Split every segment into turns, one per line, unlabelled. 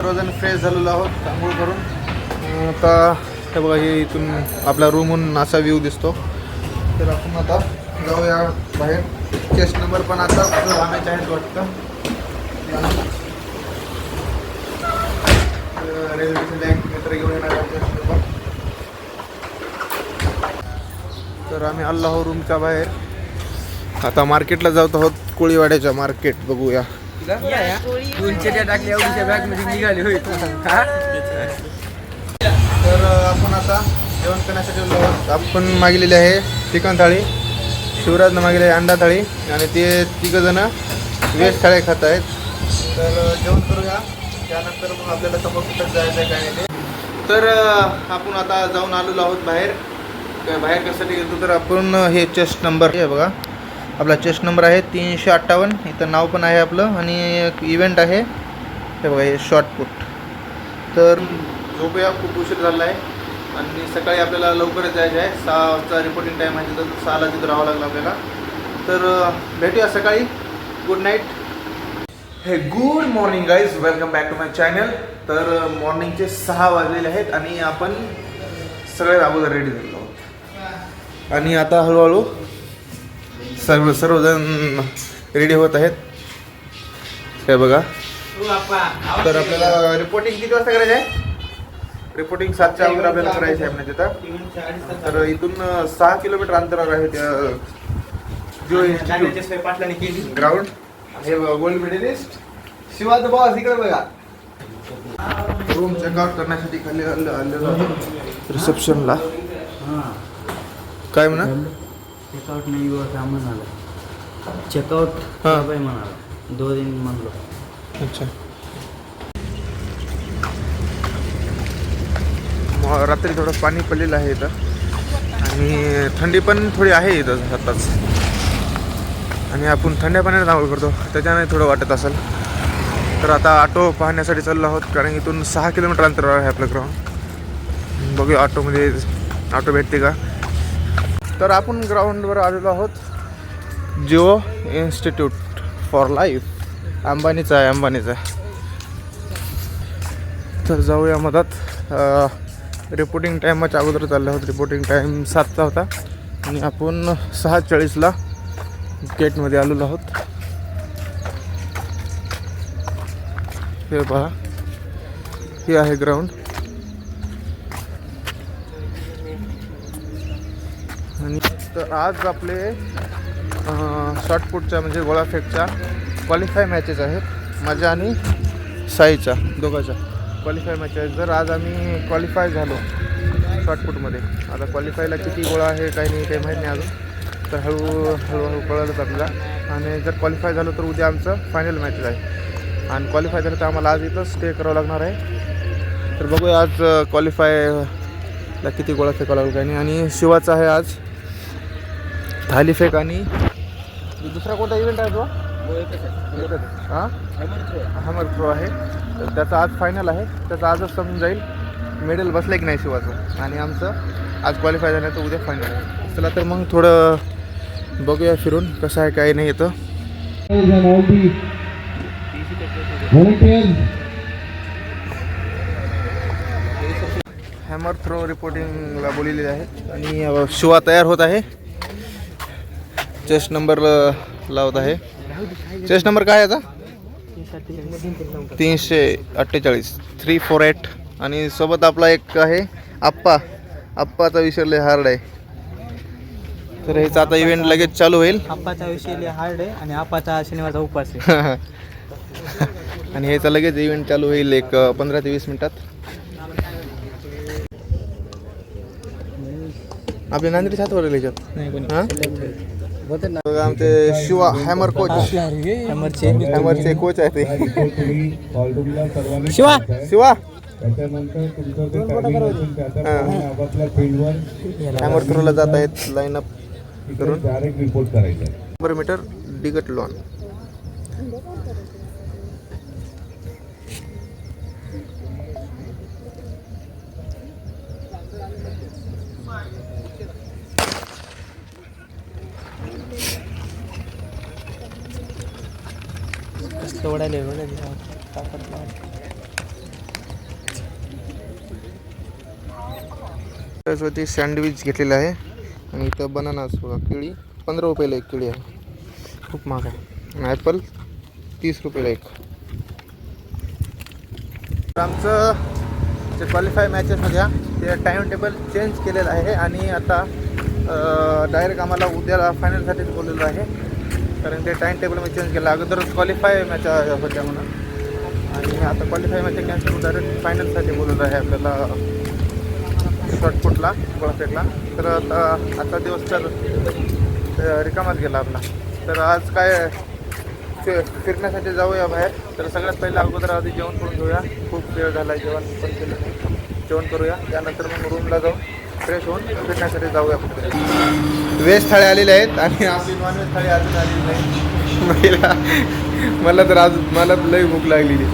सर्वजण फ्रेश झालेलो आहोत आंघोळ करून. आता हे बघा हे इथून आपल्या रूमहून असा व्ह्यू दिसतो. तर आपण आता जाऊया बाहेर. चेस्ट नंबर पण आता आणायचे आहेत वाटतं. तर रेल्वेचे बँक मित्र घेऊन येणार तर आम्ही अल्लाह रूमच्या बाहेर. आता मार्केटला जात आहोत कोळीवाड्याच्या मार्केट बघूया.
दोनशे टाकल्या एवढीच्या बॅगमध्ये निघाली होईल
तर आपण आता जेवण करण्यासाठी. आपण मागलेली आहे चिकन थाळी शिवराजनं मागलेली आहे अंडा थाळी आणि ते तिघंजणं व्हेज थाळ्या खात आहेत. तर जेवण करूया. त्यानंतर मग आपल्याला समोर जायचं आहे काय नाही ते. तर आपण आता जाऊन आलेलो आहोत बाहेर. बाहेर कशासाठी गेलो तर आपण हे चेस्ट नंबर आहे बघा. आपला चेस्ट नंबर आहे तीनशे अठ्ठावन्न. इथं नाव पण आहे आपलं आणि एक इव्हेंट आहे. हे बघा हे शॉर्टपुट तर झोपूया खूप उशीर झाला आहे. आणि सकाळी आपल्याला लवकरच जायचं आहे. सहाचा रिपोर्टिंग टाईम आहे तिथं. सहाला तिथं राहावं लागलं आपल्याला. तर भेटूया सकाळी. Good night hey good morning guys welcome back to my channel तर मॉर्निंगचे सहा वाजलेले आहेत आणि आपण सगळ्यात अगोदर रेडी झालो आहोत. आणि आता हळूहळू सर्व सर्वजण रेडी होत आहेत. हे बघा. तर आपल्याला रिपोर्टिंग किती वाजता करायचं आहे? रिपोर्टिंग सातच्या अगोदर आपल्याला करायचं आहे म्हणजे तिथं तर इथून सहा किलोमीटर अंतरावर आहे त्या जिओ इन्स्टिट्यूट ग्राउंड हे गोल्ड मेडलिस्ट शिवाज बॉस इकडे बघा. रूम चेकआउट करण्यासाठी खाली आले- आलेलो रिसेप्शनला काय म्हणा?
चेकआउट नाही हुआ क्या म्हणाला. चेकआउट
हा.
बाय म्हणाला. दो दिन म्हणलो.
अच्छा. म- रात्री थोडं पाणी पडलेलं आहे इथं. आणि थंडी पण थोडी आहे इथं आताच. आणि आपण थंड्या पाण्यात आंघोळ करतो. त्याच्याने थोडं वाटत असेल. तर आता ऑटो पाहण्यासाठी चाललो आहोत. कारण इथून सहा किलोमीटर अंतरावर आहे आपलं ग्राउंड. बघूया ऑटोमध्ये ऑटो भेटते का? तर आपण ग्राउंडवर आलेलो आहोत. Jio Institute for Life. अंबानीचा आहे अंबानीचा तर जाऊया मधात. रिपोर्टिंग टाईमाच्या अगोदर चाललो आहोत रिपोर्टिंग टाईम सातचा होता. आणि आपण सहा चाळीसला गेटमध्ये आलेलो आहोत. हे पहा. हे आहे ग्राउंड आणि तर आज आपले शॉर्टपुटच्या म्हणजे गोळाफेकच्या क्वालिफाय मॅचेस आहेत. माझ्या आणि साईच्या दोघाच्या क्वालिफाय मॅच आहेत. जर आज आम्ही क्वालिफाय झालो शॉर्टपुटमध्ये आता क्वालिफायला किती गोळा आहे काही नाही काही माहीत नाही अजून. तर हळू हळूहळू कळलंच आपल्याला. आणि जर क्वालिफाय झालो तर उद्या आमचं फायनल मॅचेस आहे. आणि क्वालिफाय झालं तर आम्हाला आज इथं स्टे करावं लागणार आहे. तर बघूया आज क्वालिफायला किती गोळा फेकावं लागेल काही नाही. आणि शिवाचा आहे आज थालीफेक आणि दुसरा कोणता इव्हेंट आहे तो? हां? हमर थ्रो आहे. तर त्याचा आज फायनल आहे. त्याचा आजच समजून जाईल. मेडल बसलं की नाही शिवाचं? आणि आमचं आज क्वालिफाय झालं तर उद्या फायनल आहे. चला तर मग थोडं बघूया फिरून कसं आहे काही नाही येतं. हॅमर थ्रो रिपोर्टिंगला बोललेले आहेत आणि शिवा तयार होत आहे. चेस्ट नंबर लावत आहे. चेस्ट नंबर काय आहे याचा? तीनशे अठ्ठेचाळीस. Three four eight. आणि सोबत आपला एक आहे आप्पा. आप्पाचा विसरले हार्ड आहे. तर ह्याचा आता इव्हेंट लगेच चालू होईल.
आप्पाचा विषय हार्ड आहे आणि आप्पाचा शनिवारचा उपवास आहे.
आणि ह्याचा लगेच इव्हेंट चालू होईल एक पंधरा ते वीस मिनिटात. आपल्या नांदेडी सात वर याच्यात
कोणी.
हां? आमचे शिवा हॅमर कोच
हॅमरचे
कोच आहे ते.
शिवा.
शिवा. हॅमर थ्रोला जात आहेत लाईन अप करून. शंभर मीटर डिगट लॉन
सोडायला एवढं
त्याच्यावरती सँडविच घेतलेलं आहे. आणि इथं बनाना असो केळी. पंधरा रुपयाला एक केळी आहे. खूप महाग आहे. आणि ॲपल तीस रुपयाला एक. तर आमचं जे क्वालिफाय मॅचेस होत्या ते टाईम टेबल चेंज केलेलं आहे. आणि आता डायरेक्ट आम्हाला उद्याला फायनलसाठीच बोललेलं आहे. कारण ते टाईम टेबल मी चेंज केला. अगोदर क्वालिफाय मॅच होत्या म्हणून. आणि आता क्वालिफाय मॅच कॅन्सल डायरेक्ट फायनलसाठी बोललेलं आहे आपल्याला. शॉर्टपुटला गोळाफेकला तर आता आजचा दिवस तर रिकामाच गेला आपला. तर आज काय फि- फिरण्यासाठी जाऊया बाहेर. तर सगळ्यात पहिलं अगोदर आधी जेवण करून घेऊया. खूप वेळ झाला आहे जेवण पण केलं जेवण करूया. त्यानंतर मग रूमला जाऊ. फ्रेश होऊन फिरण्यासाठी जाऊया कुठे व्हेज थाळी आलेले आहेत आणि आपली नॉनव्हेज थाळी अजून आलेली नाही मला मला तर आज मला लई भूक लागलेली.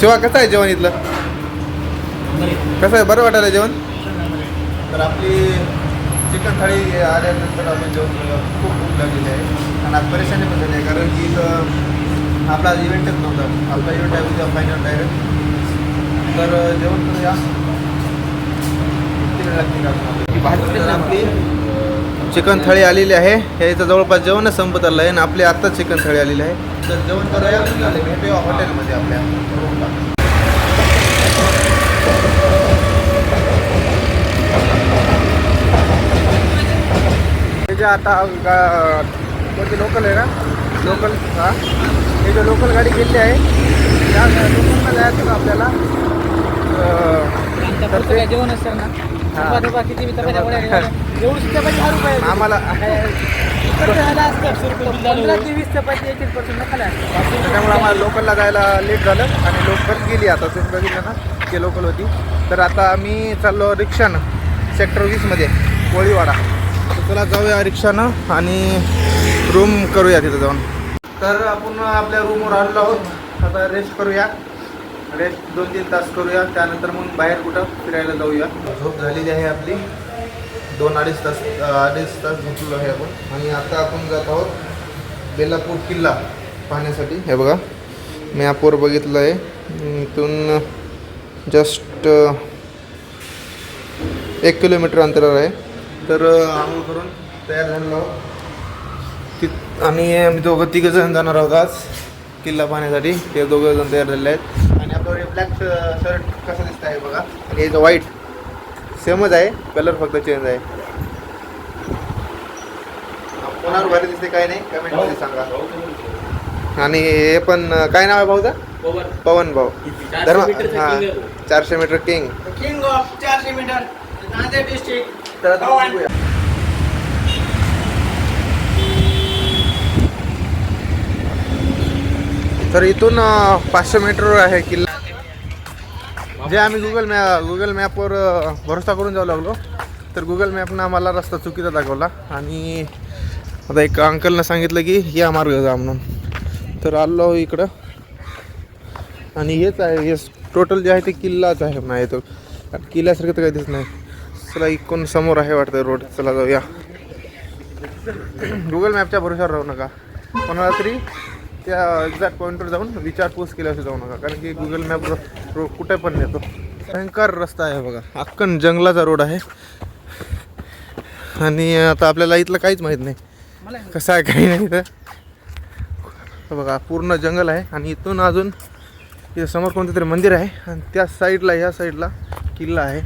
शिवा कसं आहे जेवण इथलं? कसं आहे? बरं वाटायला जेवण? तर आपली चिकन थाळी आल्यानंतर आपण जेवण खूप भूक लागलेली आहे. आणि आज परेशानी पण झाली आहे कारण की इथं आपला इव्हेंटच नव्हता. आपला इव्हेंट आहे उद्या फायनल डायरेक्ट तर जेवण करूया किती वेळ लागते का आपल्याला? तर आपली चिकन थाळी आलेली आहे. हे इथं जवळपास जेवणच संपत आलं आहे आणि आपली आत्ताच चिकन थाळी आलेली आहे. तर जेवण करूया. भेटूया हॉटेलमध्ये आपल्या. हे जे आता गा- कोणती लोकल आहे ना? लोकल हा? हे जे लोकल गाडी घेतली आहे त्या लोकलला जायचं आपल्याला.
जेवण असतं ना? दहा रुपये
आम्हाला त्यामुळे आम्हाला लोकलला जायला लेट झालं आणि लोकल गेली आता. तुम्ही बघितलं ना ते लोकल होती. तर आता आम्ही चाललो रिक्षानं सेक्टर वीसमध्ये कोळीवाडा. तर चला जाऊया रिक्षानं आणि रूम करूया तिथं जाऊन. तर आपण आपल्या रूमवर आलेलो आहोत. आता रेस्ट करूया. रेस्ट दोन तीन तास करूया. त्यानंतर मग बाहेर कुठं फिरायला जाऊया. झोप झालेली आहे आपली. दोन अडीच तास अडीच तास झोपलो आहे आपण. आणि आता आपण जात आहोत बेलापूर किल्ला पाहण्यासाठी. हे बघा मॅपवर बघितलं आहे. इथून जस्ट एक किलोमीटर अंतरावर आहे. तर आंघोळ करून तयार झालेलो आहोत. आणि आम्ही दोघं तिघं जण जाणार आहोत आज किल्ला पाहण्यासाठी. ते दोघं जण तयार झालेले आहेत. आपलं ब्लॅक शर्ट कसं दिसतं आहे बघा. आणि याचं व्हाईट सेमच आहे कलर फक्त चेंज आहे. कोणावर भारी दिसते काय नाही कमेंटमध्ये सांगा. आणि हे पण काय नाव आहे भाऊचं? पवन. भाऊ. धर्म हां चारशे मीटर किंग
किंग ऑफ चारशे मीटर
तर आता बघूया. तर इथून पाचशे मीटर आहे किल्ला. जे आम्ही गुगल मॅ गुगल मॅपवर भरोसा करून जाऊ लागलो तर गुगल मॅपनं आम्हाला रस्ता चुकीचा दाखवला. आणि आता एक अंकलनं सांगितलं की या मार्ग जा म्हणून. तर आलो इकडं. आणि हेच आहे हे टोटल जे आहे ते किल्लाच आहे नाही तो कारण किल्ल्यासारखं तर काही दिसत नाही. चला इकडून समोर आहे वाटतं रोड. चला जाऊया. गुगल मॅपच्या भरोशावर राहू नका. कोणाला तरी त्या एक्झॅक्ट पॉईंटवर जाऊन विचारपूस केल्याशिवाय जाऊ नका कारण की गुगल मॅप रो कुठे पण नेतो. भयंकर रस्ता आहे बघा. अख्खन जंगलाचा रोड आहे. आणि आता आपल्याला इथलं काहीच माहीत नाही. कसं आहे काही नाही तर बघा पूर्ण जंगल आहे. आणि इथून अजून इथं समोर कोणतं तरी मंदिर आहे. आणि त्या साईडला ह्या साईडला किल्ला आहे.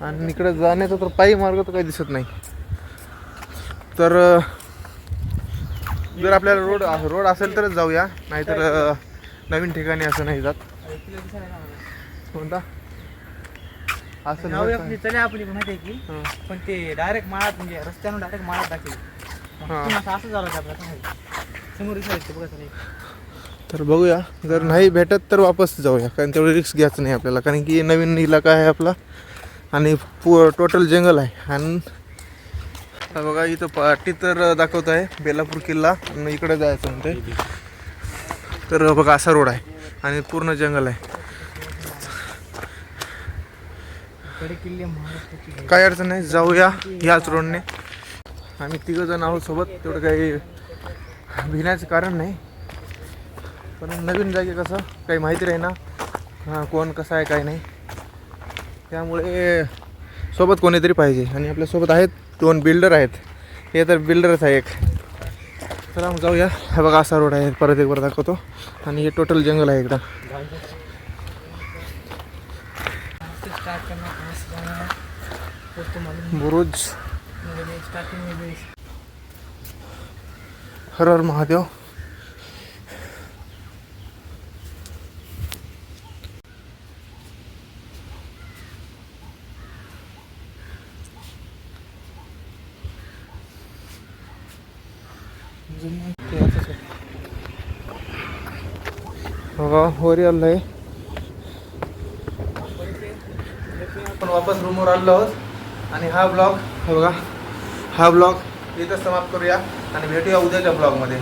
आणि इकडे जाण्याचा तर पायी मार्ग तर काही दिसत नाही. तर जर आपल्याला रोड रोड असेल तरच जाऊया. नाहीतर नवीन ठिकाणी असं नाही जात. कोणता? असं
नाव
नाही.
आपली चले आपली माहिती आहे की?
हां.
पण ते डायरेक्ट माळात म्हणजे रस्त्यानं डायरेक्ट माळात टाकले
हां.
असं असं झालं होतं समोर. बघा
तर बघूया. जर नाही भेटत तर वापस जाऊया. कारण तेवढी रिस्क घ्यायचं नाही आपल्याला. कारण की नवीन इलाका आहे आपला. आणि पू टोटल जंगल आहे. आणि हा बघा इथं पाटी तर दाखवत आहे बेलापूर किल्ला. इकडे जायचं म्हणते. तर बघा असा रोड आहे आणि पूर्ण जंगल आहे. काय अडचण नाही जाऊया याच रोडने आम्ही तिघ जण आहोत सोबत तेवढं काही भिण्याचं कारण नाही. पण नवीन जागे कसं काही माहिती राही ना. हां कोण कसं आहे काय नाही. त्यामुळे सोबत कोणीतरी पाहिजे. आणि आपल्यासोबत आहेत दोन बिल्डर आहेत. हे तर बिल्डरच आहे एक. चला मग जाऊया. हा बघा असा रोड आहे. परत एक वर दाखवतो. आणि हे टोटल जंगल आहे एकदम. बुरुज. हर हर महादेव. बघा वर आलं आहे आपण वापस रूमवर आलो आहोत. आणि हा ब्लॉग बघा हा ब्लॉग इथं समाप्त करूया. आणि भेटूया उद्याच्या ब्लॉगमध्ये